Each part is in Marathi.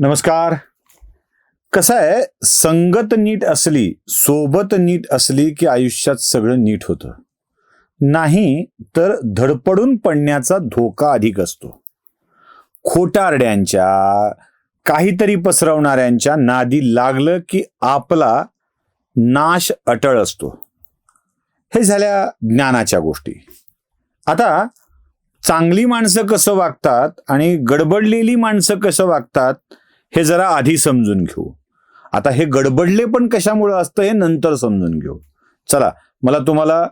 नमस्कार. कसं आहे संगत नीट असली सोबत नीट असली की आयुष्यात सगळं नीट होतं. नाही तर धडपडून पडण्याचा धोका अधिक असतो. खोटारड्यांच्या काहीतरी पसरवणाऱ्यांच्या नादी लागलं की आपला नाश अटळ असतो. हे झाल्या ज्ञानाच्या गोष्टी. आता चांगली माणसं कसं वागतात आणि गडबडलेली माणसं कसं वागतात हे जरा आधी समजून घेऊ. आता हे गडबडले पण कशामुळं असतं हे नंतर समजून घेऊ. चला मला तुम्हाला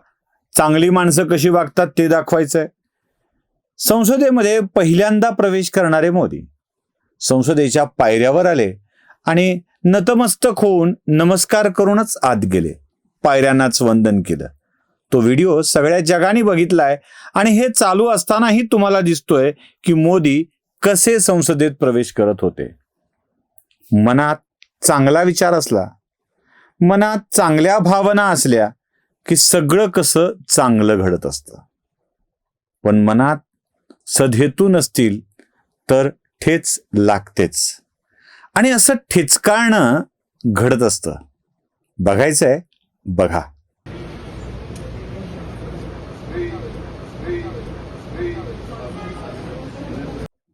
चांगली माणसं कशी वागतात ते दाखवायचं आहे संसदेमध्ये पहिल्यांदा प्रवेश करणारे मोदी. संसदेच्या पायऱ्यावर आले आणि नतमस्तक होऊन नमस्कार करूनच आत गेले. पायऱ्यांनाच वंदन केलं. तो व्हिडिओ सगळ्या जगाने बघितलाय आणि हे चालू असतानाही तुम्हाला दिसतोय की मोदी कसे संसदेत प्रवेश करत होते. मनात चांगला विचार असला मनात चांगल्या भावना असल्या की सगळं कसं चांगलं घडत असतं. पण मनात सदहेतू नसतील तर ठेच लागतेच. आणि असं ठेचकाळणं घडत असतं. बघायचंय बघा.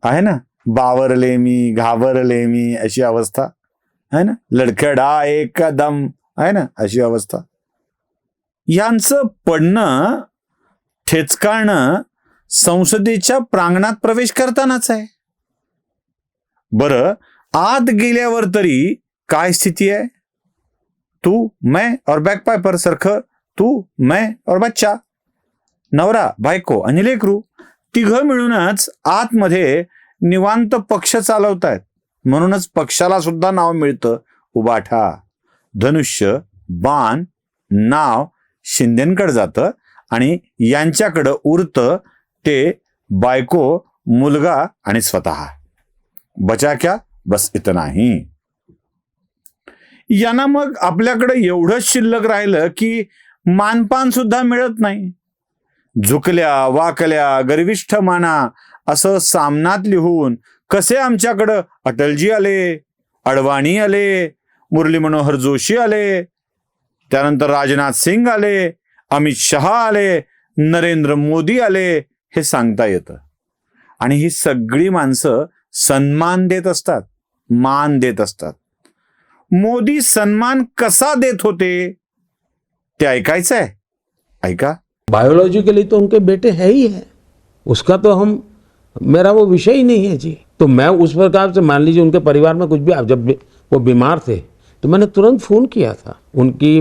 आहे ना? बावरले मी घाबरले मी अशी अवस्था. है ना? लडखडा एकदम. आहे ना? अशी अवस्था. यांचं पडणं ठेचकाळणं संसदेच्या प्रांगणात प्रवेश करतानाच आहे. बरं आत गेल्यावर तरी काय स्थिती आहे? तू मैं और बॅक पायपर सारखं तू मैं और बच्चा. नवरा बायको आणि लेकरू तिघं मिळूनच आतमध्ये निवांत पक्ष चालवतायत. म्हणूनच पक्षाला सुद्धा नाव मिळतं. उबाठा धनुष्य बाण नाव शिंदेकडे जातं आणि यांच्याकडं उरतं ते बायको मुलगा आणि स्वतः. बचा क्या? बस इथं नाही. यांना मग आपल्याकडे एवढंच शिल्लक राहिलं की मानपान सुद्धा मिळत नाही. झुकल्या वाकल्या गर्विष्ठ माना असं सामनात लिहून कसे आमच्याकडं अटलजी आले अडवाणी आले मुरली मनोहर जोशी आले त्यानंतर राजनाथ सिंग आले अमित शहा आले नरेंद्र मोदी आले हे सांगता येतं. आणि ही सगळी माणसं सन्मान देत असतात मान देत असतात. मोदी सन्मान कसा देत होते ते ऐकायचं आहे ऐका. बायोलॉजिकली तो उनके बेटे है ही है। उसका तो हम मेरा वो विषय ही नहीं है जी। तो मैं उस प्रकार से मान लीजिए उनके परिवार में कुछ भी, आप जब वो बीमार थे तो मैंने तुरंत फ़ोन किया था। उनकी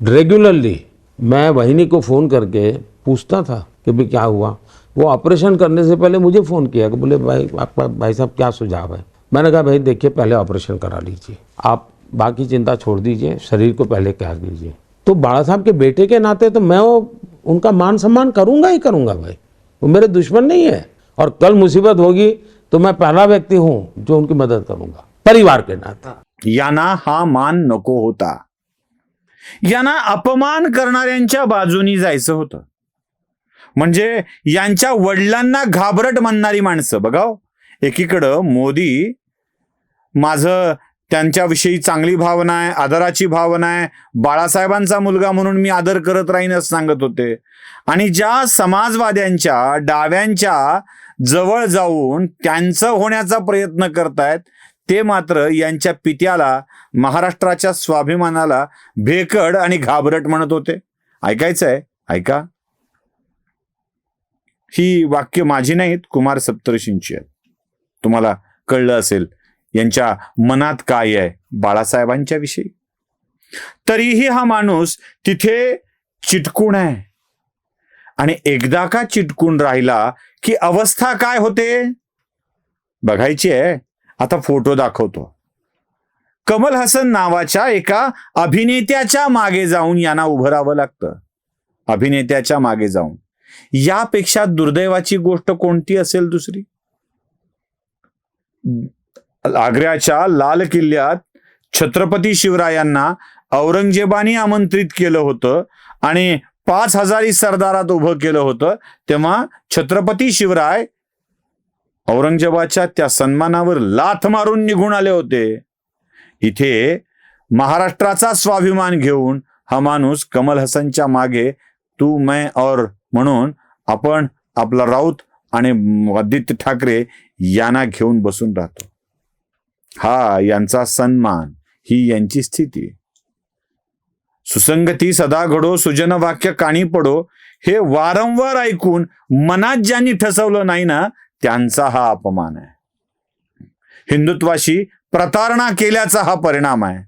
रेगुलरली मैं वहिनी को फ़ोन करके पूछता था कि भाई क्या हुआ। वो ऑपरेशन करने से पहले मुझे फ़ोन किया कि बोले, भाई, आपका भाई साहब क्या सुझाव है? मैंने कहा, भाई, देखिए, पहले ऑपरेशन करा लीजिए। आप बाकी चिंता छोड़ दीजिए, शरीर को पहले कह दीजिए। तो बाड़ा साहब के बेटे के नाते तो मैं वो उनका मान सम्मान करूँगा ही करूँगा भाई। वो मेरे दुश्मन नहीं है। और कल मुसीबत होगी तो मैं पहला व्यक्ति हूं जो उनकी मदद करूंगा परिवार के नाते। यांना हा मान नको होता। यांना अपमान करणाऱ्यांच्या बाजूनी जायचं होतं। म्हणजे यांच्या वडिलांना घाबरट म्हणणारी माणसं बघाव एकीकडं मोदी माझं त्यांच्याविषयी चांगली भावना आहे आदराची भावना आहे बाळासाहेबांचा मुलगा म्हणून मी आदर करत राहीन असं सांगत होते. आणि ज्या समाजवाद्यांच्या डाव्यांच्या जवळ जाऊन त्यांचं होण्याचा प्रयत्न करतायत ते मात्र यांच्या पित्याला महाराष्ट्राच्या स्वाभिमानाला भेकड आणि घाबरट म्हणत होते. ऐकायचं आहे ऐका. ही वाक्य माझी नाहीत कुमार सप्तर्षींची आहेत. तुम्हाला कळलं असेल यांच्या मनात काय आहे बाळासाहेबांच्या विषयी तरीही हा माणूस तिथे चिटकून आहे. आणि एकदा का चिटकून राहिला की अवस्था काय होते? बघायची आहे. आता फोटो दाखवतो. कमल हसन नावाच्या एका अभिनेत्याच्या मागे जाऊन यांना उभं राहावं लागतं. अभिनेत्याच्या मागे जाऊन. यापेक्षा दुर्दैवाची गोष्ट कोणती असेल दुसरी? आग्र्याच्या लाल किल्ल्यात छत्रपती शिवरायांना औरंगजेबाने आमंत्रित केलं होतं आणि पाच हजारी सरदारात उभं केलं होतं तेव्हा छत्रपती शिवराय औरंगजेबाच्या त्या सन्मानावर लाथ मारून निघून आले होते. इथे महाराष्ट्राचा स्वाभिमान घेऊन हा माणूस कमल हसनच्या मागे तू मैं और म्हणून आपण आपला राऊत आणि आदित्य ठाकरे यांना घेऊन बसून राहतो. हा यांचा सन्मान ही यांची स्थिती. सुसंगती सदा घडो सुजन वाक्य काणी पडो. हे वारंवार ऐकून मनात ज्यांनी ठसवलं नाही ना त्यांचा हा अपमान आहे. हिंदुत्वाशी प्रतारणा केल्याचा हा परिणाम आहे.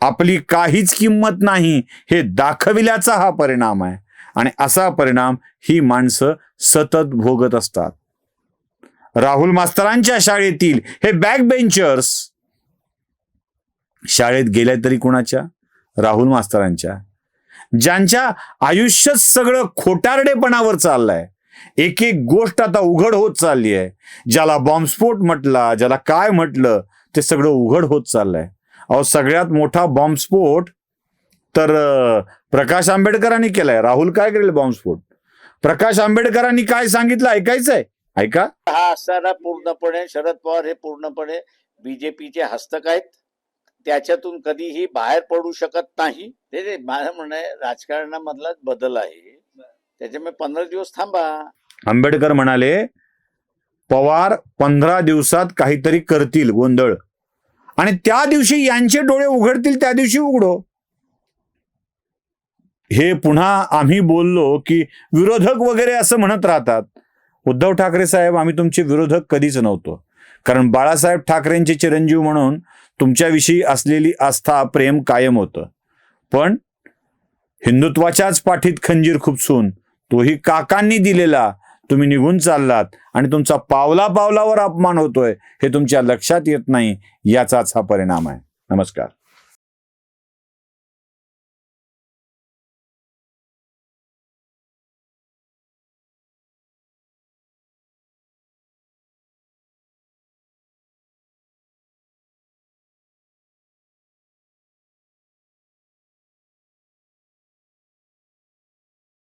आपली काहीच किंमत नाही हे दाखविल्याचा हा परिणाम आहे. आणि असा परिणाम ही माणसं सतत भोगत असतात. राहुल मास्तरांच्या शाळेतील हे बॅक बेंचर्स शाळेत गेल्या तरी कुणाच्या? राहुल मास्तरांच्या ज्यांच्या आयुष्यच सगळं खोटारडेपणावर चाललंय. एक एक गोष्ट आता उघड होत चालली आहे ज्याला बॉम्बस्फोट म्हटला ज्याला काय म्हटलं ते सगळं उघड होत चाललंय. अहो सगळ्यात मोठा बॉम्बस्फोट तर प्रकाश आंबेडकरांनी केलाय. राहुल काय करेल बॉम्बस्फोट प्रकाश आंबेडकरांनी काय सांगितलं? ऐकायचंय? ऐका. हा असताना पूर्णपणे शरद पवार हे पूर्णपणे बीजेपीचे हस्तक आहेत. त्याच्यातून कधीही बाहेर पडू शकत नाही. ते माझं म्हणणं आहे राजकारणामधलाच बदल आहे. त्याच्यामुळे पंधरा दिवस थांबा. आंबेडकर म्हणाले पवार पंधरा दिवसात काहीतरी करतील गोंधळ. आणि त्या दिवशी यांचे डोळे उघडतील त्या दिवशी उघडो. हे पुन्हा आम्ही बोललो की विरोधक वगैरे असं म्हणत राहतात. उद्धव ठाकरे साहेब आम्ही तुमचे विरोधक कधीच नव्हतो. कारण बाळासाहेब ठाकरेंचे चिरंजीव म्हणून तुमच्याविषयी असलेली आस्था प्रेम कायम होतं. पण हिंदुत्वाच्याच पाठीत खंजीर खुपसून तोही काकांनी दिलेला तुम्ही निघून चाललात आणि तुमचा पावला पावलावर अपमान होतोय हे तुमच्या लक्षात येत नाही याचाच हा परिणाम आहे. नमस्कार.